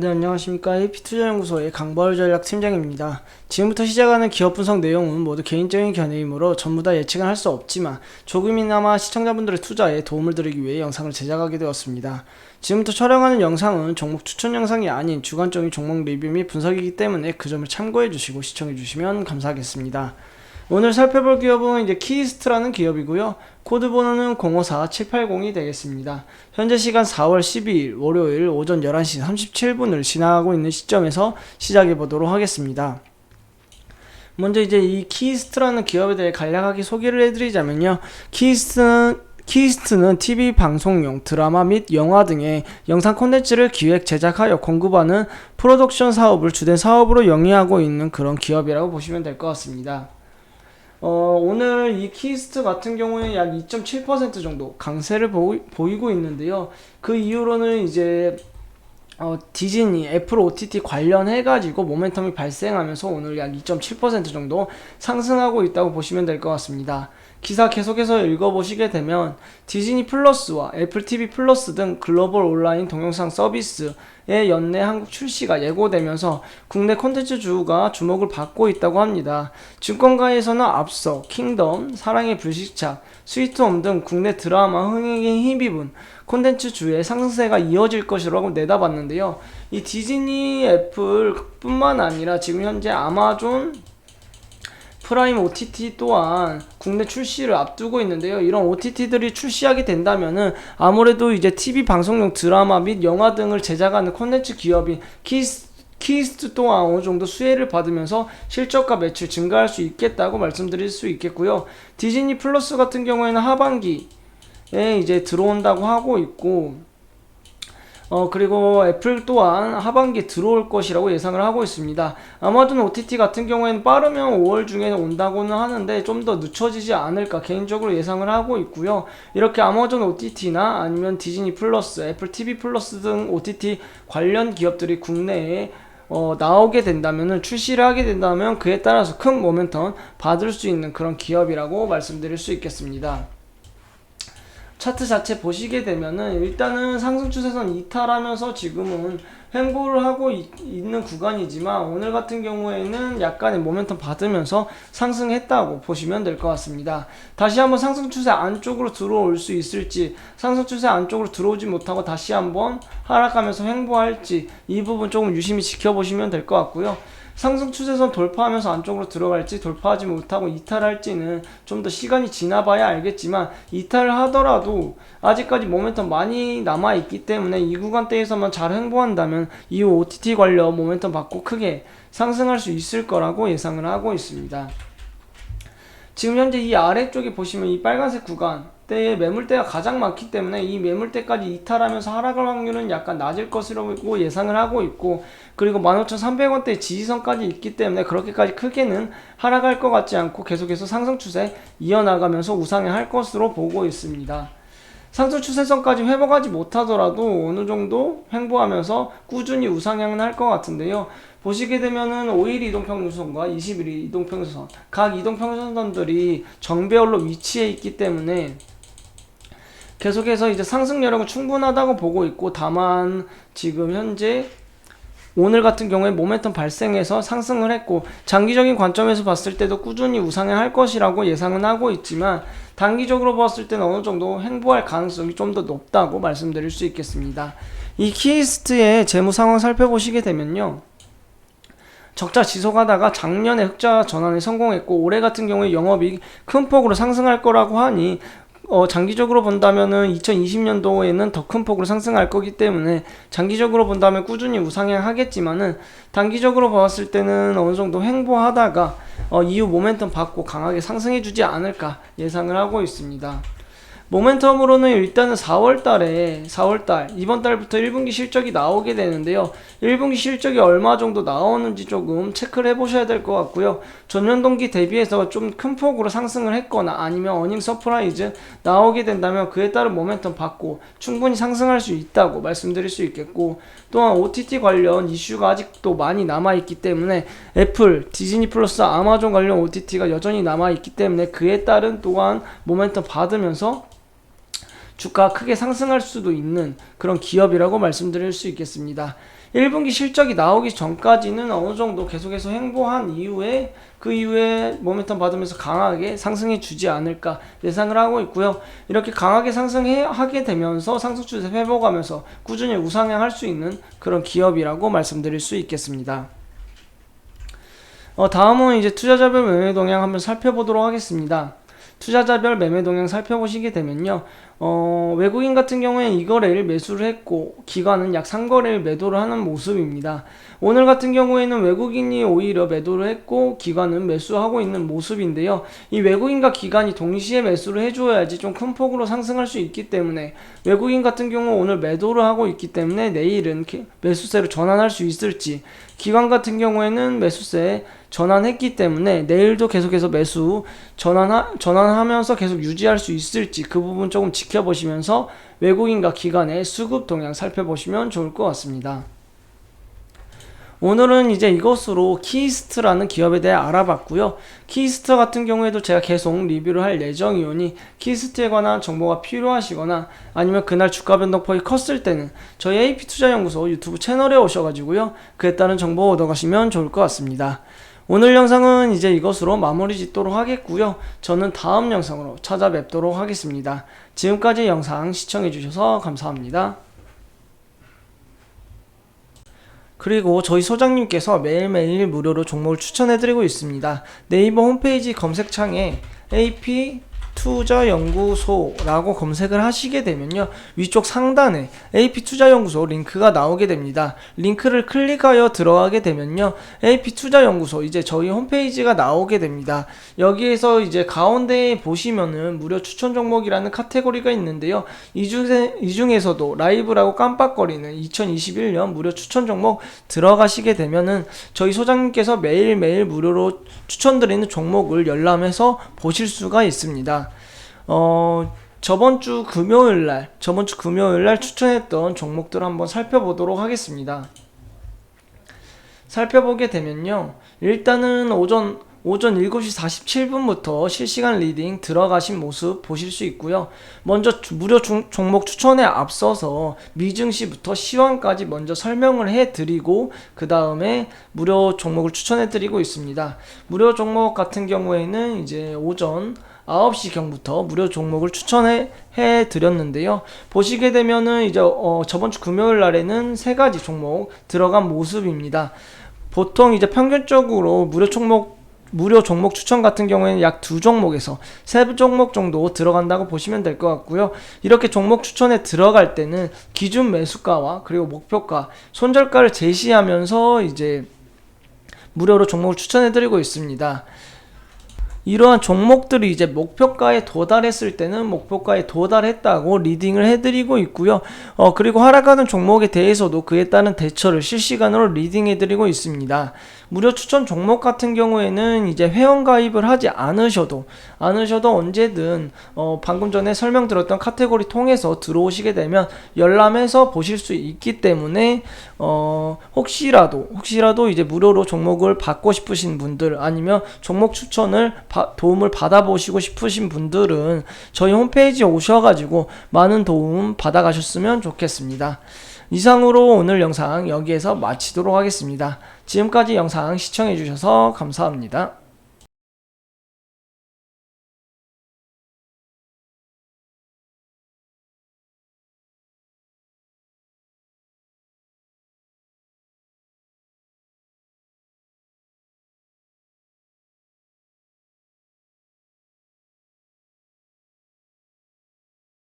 네, 안녕하십니까. AP투자연구소의 강벌 전략 팀장입니다. 지금부터 시작하는 기업 분석 내용은 모두 개인적인 견해이므로 전부 다 예측은 할 수 없지만 조금이나마 시청자분들의 투자에 도움을 드리기 위해 영상을 제작하게 되었습니다. 지금부터 촬영하는 영상은 종목 추천 영상이 아닌 주관적인 종목 리뷰 및 분석이기 때문에 그 점을 참고해 주시고 시청해 주시면 감사하겠습니다. 오늘 살펴볼 기업은 이제 키스트라는 기업이고요. 코드 번호는 054780이 되겠습니다. 현재 시간 4월 12일 월요일 오전 11시 37분을 지나가고 있는 시점에서 시작해 보도록 하겠습니다. 먼저 이제 이 키스트라는 기업에 대해 간략하게 소개를 해드리자면요. 키스트는 키스트는 TV 방송용 드라마 및 영화 등의 영상 콘텐츠를 기획 제작하여 공급하는 프로덕션 사업을 주된 사업으로 영위하고 있는 그런 기업이라고 보시면 될 것 같습니다. 어, 오늘 이 키스트 같은 경우에 약 2.7% 정도 강세를 보이, 보이 고 있는데요. 그 이후로는 이제 어, 디즈니, 애플 OTT 관련해가지고 모멘텀이 발생하면서 오늘 약 2.7% 정도 상승하고 있다고 보시면 될 것 같습니다. 기사 계속해서 읽어보시게 되면 디즈니 플러스와 애플 TV 플러스 등 글로벌 온라인 동영상 서비스의 연내 한국 출시가 예고되면서 국내 콘텐츠 주가 주목을 받고 있다고 합니다. 증권가에서는 앞서 킹덤, 사랑의 불식착, 스위트홈 등 국내 드라마 흥행에 힘입은 콘텐츠 주의 상승세가 이어질 것이라고 내다봤는데요. 이 디즈니 애플 뿐만 아니라 지금 현재 아마존 프라임 OTT 또한 국내 출시를 앞두고 있는데요. 이런 OTT들이 출시하게 된다면은 아무래도 이제 TV 방송용 드라마 및 영화 등을 제작하는 콘텐츠 기업인 키스 키스트 또한 어느 정도 수혜를 받으면서 실적과 매출 증가할 수 있겠다고 말씀드릴 수 있겠고요. 디즈니 플러스 같은 경우에는 하반기에 이제 들어온다고 하고 있고 어, 그리고 애플 또한 하반기에 들어올 것이라고 예상을 하고 있습니다. 아마존 OTT 같은 경우에는 빠르면 5월 중에 온다고는 하는데 좀 더 늦춰지지 않을까 개인적으로 예상을 하고 있고요. 이렇게 아마존 OTT나 아니면 디즈니 플러스, 애플 TV 플러스 등 OTT 관련 기업들이 국내에 어, 나오게 된다면 출시를 하게 된다면 그에 따라서 큰 모멘텀 받을 수 있는 그런 기업이라고 말씀드릴 수 있겠습니다. 차트 자체 보시게 되면은 일단은 상승 추세선 이탈하면서 지금은 횡보를 하고 있, 는 구간이지만 오늘 같은 경우에는 약간의 모멘텀 받으면서 상승했다고 보시면 될 것 같습니다. 다시 한번 상승 추세 안쪽으로 들어올 수 있을지 상승 추세 안쪽으로 들어오지 못하고 다시 한번 하락하면서 횡보할지 이 부분 조금 유심히 지켜보시면 될 것 같고요. 상승 추세선 돌파하면서 안쪽으로 들어갈지 돌파하지 못하고 이탈할지는 좀 더 시간이 지나봐야 알겠지만 이탈을 하더라도 아직까지 모멘텀 많이 남아 있기 때문에 이 구간대에서만 잘 행보한다면 이후 OTT 관련 모멘텀 받고 크게 상승할 수 있을 거라고 예상을 하고 있습니다. 지금 현재 이 아래쪽에 보시면 이 빨간색 구간 때에 매물대가 가장 많기 때문에 이 매물대까지 이탈하면서 하락할 확률은 약간 낮을 것이라고 예상을 하고 있고 그리고 15,300원대 지지선까지 있기 때문에 그렇게까지 크게는 하락할 것 같지 않고 계속해서 상승 추세 이어나가면서 우상향 할 것으로 보고 있습니다. 상승 추세선까지 회복하지 못하더라도 어느 정도 횡보하면서 꾸준히 우상향은 할 것 같은데요. 보시게 되면은 5일 이동평균선과 21일 이동평균선 각 이동평균선들이 정배열로 위치해 있기 때문에 계속해서 이제 상승 여력은 충분하다고 보고 있고 다만 지금 현재 오늘 같은 경우에 모멘텀 발생해서 상승을 했고 장기적인 관점에서 봤을 때도 꾸준히 우상향할 것이라고 예상은 하고 있지만 단기적으로 봤을 때는 어느 정도 횡보할 가능성이 좀 더 높다고 말씀드릴 수 있겠습니다. 이 키스트의 재무 상황 살펴보시게 되면요. 적자 지속하다가 작년에 흑자 전환에 성공했고 올해 같은 경우에 영업이 큰 폭으로 상승할 거라고 하니 어, 장기적으로 본다면은 2020년도에는 더 큰 폭으로 상승할 거기 때문에 장기적으로 본다면 꾸준히 우상향 하겠지만은 단기적으로 봤을 때는 어느 정도 횡보하다가 어, 이후 모멘텀 받고 강하게 상승해 주지 않을까 예상을 하고 있습니다. 모멘텀으로는 일단은 4월 달에 4월 달 이번 달부터 1분기 실적이 나오게 되는데요. 1분기 실적이 얼마 정도 나오는지 조금 체크를 해 보셔야 될 것 같고요. 전년 동기 대비해서 좀 큰 폭으로 상승을 했거나 아니면 어닝 서프라이즈 나오게 된다면 그에 따른 모멘텀 받고 충분히 상승할 수 있다고 말씀드릴 수 있겠고 또한 OTT 관련 이슈가 아직도 많이 남아 있기 때문에 애플, 디즈니 플러스, 아마존 관련 OTT가 여전히 남아 있기 때문에 그에 따른 또한 모멘텀 받으면서 주가 크게 상승할 수도 있는 그런 기업이라고 말씀드릴 수 있겠습니다. 1분기 실적이 나오기 전까지는 어느 정도 계속해서 횡보한 이후에 그 이후에 모멘텀 받으면서 강하게 상승해 주지 않을까 예상을 하고 있고요. 이렇게 강하게 상승하게 되면서 상승 추세 회복하면서 꾸준히 우상향할 수 있는 그런 기업이라고 말씀드릴 수 있겠습니다. 어, 다음은 이제 투자자별 매매 동향 한번 살펴보도록 하겠습니다. 투자자별 매매 동향 살펴보시게 되면요. 어, 외국인 같은 경우에 이 거래를 매수를 했고 기관은 약 3거래를 매도를 하는 모습입니다. 오늘 같은 경우에는 외국인이 오히려 매도를 했고 기관은 매수하고 있는 모습인데요. 이 외국인과 기관이 동시에 매수를 해줘야지 좀 큰 폭으로 상승할 수 있기 때문에 외국인 같은 경우 오늘 매도를 하고 있기 때문에 내일은 기- 매수세로 전환할 수 있을지 기관 같은 경우에는 매수세 전환했기 때문에 내일도 계속해서 매수 전환하, 전환하면서 계속 유지할 수 있을지 그 부분 조금 지켜보시면서 외국인과 기관의 수급 동향 살펴보시면 좋을 것 같습니다. 오늘은 이제 이것으로 키스트라는 기업에 대해 알아봤고요. 키스트 같은 경우에도 제가 계속 리뷰를 할 예정이오니 키스트에 관한 정보가 필요하시거나 아니면 그날 주가 변동폭이 컸을 때는 저희 AP투자연구소 유튜브 채널에 오셔가지고요. 그에 따른 정보 얻어가시면 좋을 것 같습니다. 오늘 영상은 이제 이것으로 마무리 짓도록 하겠고요. 저는 다음 영상으로 찾아뵙도록 하겠습니다. 지금까지 영상 시청해주셔서 감사합니다. 그리고 저희 소장님께서 매일매일 무료로 종목을 추천해드리고 있습니다. 네이버 홈페이지 검색창에 AP 투자연구소라고 검색을 하시게 되면요. 위쪽 상단에 AP 투자연구소 링크가 나오게 됩니다. 링크를 클릭하여 들어가게 되면요. AP 투자연구소 이제 저희 홈페이지가 나오게 됩니다. 여기에서 이제 가운데에 보시면은 무료 추천 종목이라는 카테고리가 있는데요. 이 중에 이 중에서도 라이브라고 깜빡거리는 2021년 무료 추천 종목 들어가시게 되면은 저희 소장님께서 매일매일 무료로 추천드리는 종목을 열람해서 보실 수가 있습니다. 어, 저번 주 금요일 날, 저번 주 금요일 날 추천했던 종목들 한번 살펴보도록 하겠습니다. 살펴보게 되면요. 일단은 오전 오전 7시 47분부터 실시간 리딩 들어가신 모습 보실 수 있고요. 먼저 주- 무료 중- 종목 추천에 앞서서 미증시부터 시황까지 먼저 설명을 해 드리고 그 다음에 무료 종목을 추천해 드리고 있습니다. 무료 종목 같은 경우에는 이제 오전 9시경부터 무료 종목을 추천해 해 드렸는데요. 보시게 되면은 이제 어, 저번 주 금요일 날에는 세 가지 종목 들어간 모습입니다. 보통 이제 평균적으로 무료 종목 무료 종목 추천 같은 경우에는 약 두 종목에서 세 종목 정도 들어간다고 보시면 될 것 같고요. 이렇게 종목 추천에 들어갈 때는 기준 매수가와 그리고 목표가, 손절가를 제시하면서 이제 무료로 종목을 추천해 드리고 있습니다. 이러한 종목들이 이제 목표가에 도달했을 때는 목표가에 도달했다고 리딩을 해드리고 있고요. 어, 그리고 하락하는 종목에 대해서도 그에 따른 대처를 실시간으로 리딩해드리고 있습니다. 무료 추천 종목 같은 경우에는 이제 회원 가입을 하지 않으셔도 않으셔도 언제든 어, 방금 전에 설명드렸던 카테고리 통해서 들어오시게 되면 열람해서 보실 수 있기 때문에 어, 혹시라도 혹시라도 이제 무료로 종목을 받고 싶으신 분들 아니면 종목 추천을 바- 도움을 받아보시고 싶으신 분들은 저희 홈페이지에 오셔가지고 많은 도움 받아가셨으면 좋겠습니다. 이상으로 오늘 영상 여기에서 마치도록 하겠습니다. 지금까지 영상 시청해주셔서 감사합니다.